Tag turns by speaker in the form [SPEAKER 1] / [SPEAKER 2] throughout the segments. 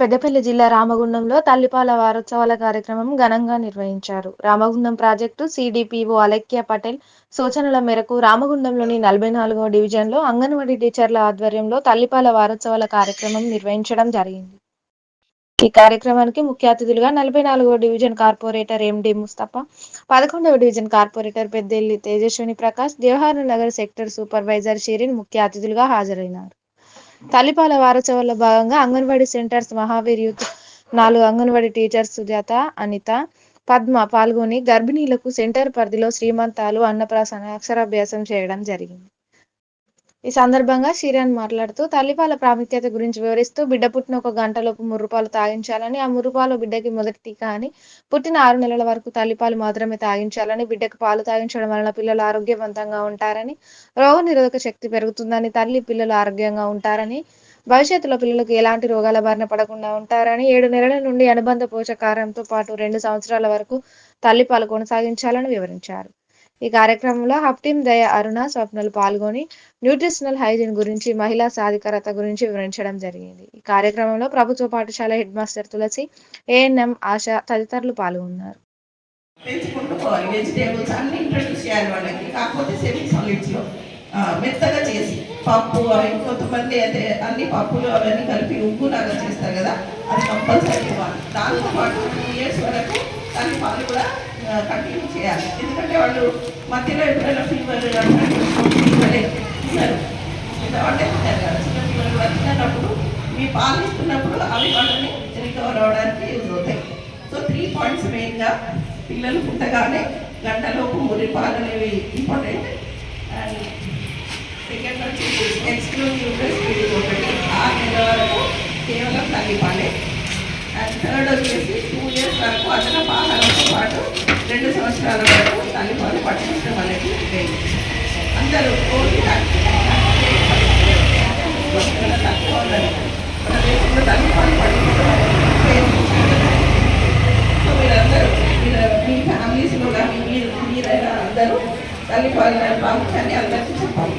[SPEAKER 1] పెద్దపల్లి జిల్లా రామగుండంలో తల్లిపాల వారోత్సవాల కార్యక్రమం ఘనంగా నిర్వహించారు. రామగుండం ప్రాజెక్టు సిడిపిఓ అలెక్య పటేల్ సూచనల మేరకు రామగుండంలోని నలభై నాలుగవ డివిజన్లో అంగన్వాడీ టీచర్ల ఆధ్వర్యంలో తల్లిపాల వారోత్సవాల కార్యక్రమం నిర్వహించడం జరిగింది. ఈ కార్యక్రమానికి ముఖ్య అతిథులుగా నలభై నాలుగవ డివిజన్ కార్పొరేటర్ ఎండి ముస్తఫా పదకొండవ division corporator Peddelli Tejaswini Prakash Jawahar Nagar sector supervisor Shirin ముఖ్య అతిథులుగా హాజరైనారు. తల్లిపాల వారోత్సవాల్లో భాగంగా అంగన్వాడీ సెంటర్స్ మహావీర్ యూత్ నాలుగు అంగన్వాడీ టీచర్స్ సుజాత అనిత పద్మ పాల్గొని గర్భిణీలకు సెంటర్ పరిధిలో శ్రీమంతాలు అన్నప్రాసన అక్షరాభ్యాసం చేయడం జరిగింది. ఈ సందర్భంగా షిరాన్ మాట్లాడుతూ తల్లిపాల ప్రాముఖ్యత గురించి వివరిస్తూ బిడ్డ పుట్టిన ఒక గంటలోపు ముర్రుపాలు తాగించాలని ఆ ముర్రుపాలు బిడ్డకి మొదటి టీకా అని పుట్టిన ఆరు నెలల వరకు తల్లిపాలు మాత్రమే తాగించాలని బిడ్డకు పాలు తాగించడం వలన పిల్లలు ఆరోగ్యవంతంగా ఉంటారని రోగ నిరోధక శక్తి పెరుగుతుందని తల్లి పిల్లలు ఆరోగ్యంగా ఉంటారని భవిష్యత్తులో పిల్లలకు ఎలాంటి రోగాల బారిన పడకుండా ఉంటారని ఏడు నెలల నుండి అనుబంధ పోషకారంతో పాటు రెండు సంవత్సరాల వరకు తల్లిపాలు కొనసాగించాలని వివరించారు. ఈ కార్యక్రమంలో హఫ్టీమ్ దయ అరుణ స్వప్నలు పాల్గొని న్యూట్రిషనల్ హైజీన్ గురించి మహిళా సాధికారత గురించి వివరించడం జరిగింది. ఈ కార్యక్రమంలో ప్రభుత్వ పాఠశాల head master Tulasi ANM ASHA తదితరులు పాల్గొన్నారు.
[SPEAKER 2] పెంచుకుంటూ వెజిటేబుల్స్ అన్ని ఇంట్రడ్యూస్ చేయాలి వాళ్ళకి. కాకపోతే సెమీ సాలిడ్స్లో మెత్తగా చేసి పప్పు అవి కొంతమంది అయితే అన్ని పప్పులు అవన్నీ కలిపి ఉగ్గులాగా చేస్తారు కదా అది కంపల్సరీ ఇవ్వాలి దాంతో పాటు టూ ఇయర్స్ వరకు దాని పాలు కూడా కంటిన్యూ చేయాలి ఎందుకంటే వాళ్ళు మధ్యలో ఎప్పుడైనా ఫీవర్ తిన్నారు అంటే చిన్న పిల్లలు మీ పాలు ఇస్తున్నప్పుడు అవి వాళ్ళని రికవర్ అవడానికి యూజ్ అవుతాయి. సో త్రీ పాయింట్స్ మెయిన్గా పిల్లలు పుట్టగానే గంటలోపు మురి పాలు అనేవి ఇంపార్టెంట్ అండ్ సెకండ్ వచ్చి ఎక్స్క్లూజివ్ బ్రెస్ట్ ఫీడింగ్ ఒకటి. ఆరు నెలల వరకు కేవలం తల్లిపాలే థర్డ్ వచ్చేసి టూ ఇయర్స్ వరకు అదనపు ఆహారంతో పాటు రెండు సంవత్సరాల వరకు తల్లిపాలు పట్టించడం అనేది లేదు అందరూ కోరి తక్కువ ఉన్నది మన దేశంలో తల్లిపాలు పట్టించడం సో మీరందరూ మీ ఫ్యామిలీస్లో కానీ మీరు మీరైనా అందరూ తల్లిపాలన ప్రాముఖ్యాన్ని అందరికీ చెప్పాలి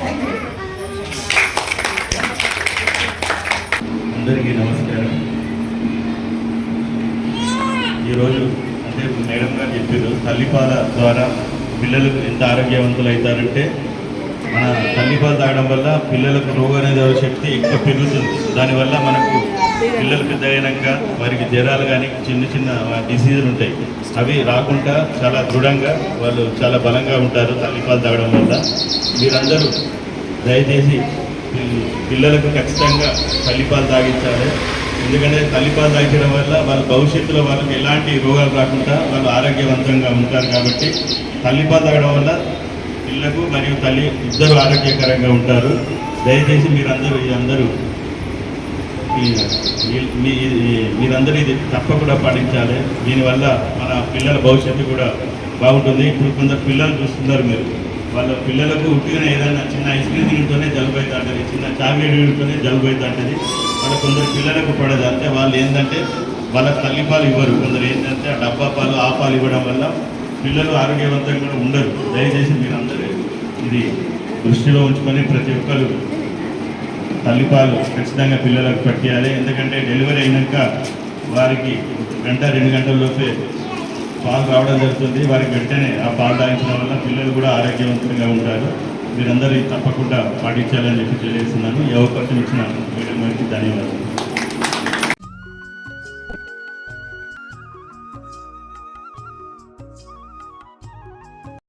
[SPEAKER 2] థ్యాంక్ యూ
[SPEAKER 3] అందరికీ నమస్కారం. ఈరోజు అంటే మేడం గారు చెప్పారు తల్లిపాల ద్వారా పిల్లలు ఎంత ఆరోగ్యవంతులు అవుతారంటే మన తల్లిపాలు తాగడం వల్ల పిల్లలకు రోగనిరోధక శక్తి ఎక్కువ పెరుగుతుంది. దానివల్ల మనకు పిల్లలు పెద్ద అయినాక వారికి జ్వరాలు కానీ చిన్న చిన్న డిసీజులు ఉంటాయి. అవి రాకుండా చాలా దృఢంగా వాళ్ళు చాలా బలంగా ఉంటారు తల్లిపాలు తాగడం వల్ల. మీరందరూ దయచేసి పిల్లలకు ఖచ్చితంగా తల్లిపాలు తాగించాలి. ఎందుకంటే తల్లిపాలు తాగించడం వల్ల వాళ్ళ భవిష్యత్తులో వాళ్ళకి ఎలాంటి రోగాలు రాకుండా వాళ్ళు ఆరోగ్యవంతంగా ఉంటారు కాబట్టి తల్లిపాలు తాగడం వల్ల పిల్లకు మరియు తల్లి ఇద్దరు ఆరోగ్యకరంగా ఉంటారు. దయచేసి మీరందరూ అందరూ మీ- మీరందరూ ఇది తప్పకుండా పాటించాలి. దీనివల్ల మన పిల్లల భవిష్యత్తు కూడా బాగుంటుంది. ఇప్పుడు కొందరు పిల్లలు చూస్తున్నారు మీరు. వాళ్ళ పిల్లలకు ఉట్టిగానే ఏదైనా చిన్న ఐస్ క్రీమ్ తింటూనే జలుబు అవుతుంటుంది చిన్న చాక్లెట్ తింటూనే జలుబు అవుతుంటుంది వాళ్ళ కొందరు పిల్లలకు పడదు. అంటే వాళ్ళు ఏంటంటే వాళ్ళ తల్లిపాలు ఇవ్వరు. కొందరు ఏంటంటే ఆ డబ్బా పాలు ఆ పాలు ఇవ్వడం వల్ల పిల్లలు ఆరోగ్యవంతంగా ఉండరు. దయచేసి మీరందరూ ఇది దృష్టిలో ఉంచుకొని ప్రతి ఒక్కరు తల్లిపాలు ఖచ్చితంగా పిల్లలకు పెట్టాలి ఎందుకంటే డెలివరీ అయినాక వారికి గంట రెండు గంటల లోపే పాలు రావడం జరుగుతుంది. వారికి వెంటనే ఆ పాలు తాగించడం వల్ల పిల్లలు కూడా ఆరోగ్యవంతంగా ఉంటారు. మీరందరూ తప్పకుండా పాటించాలని చెప్పి తెలియజేస్తున్నాను. ఈ అవకాశం ఇచ్చిన మేడం గారికి ధన్యవాదాలు.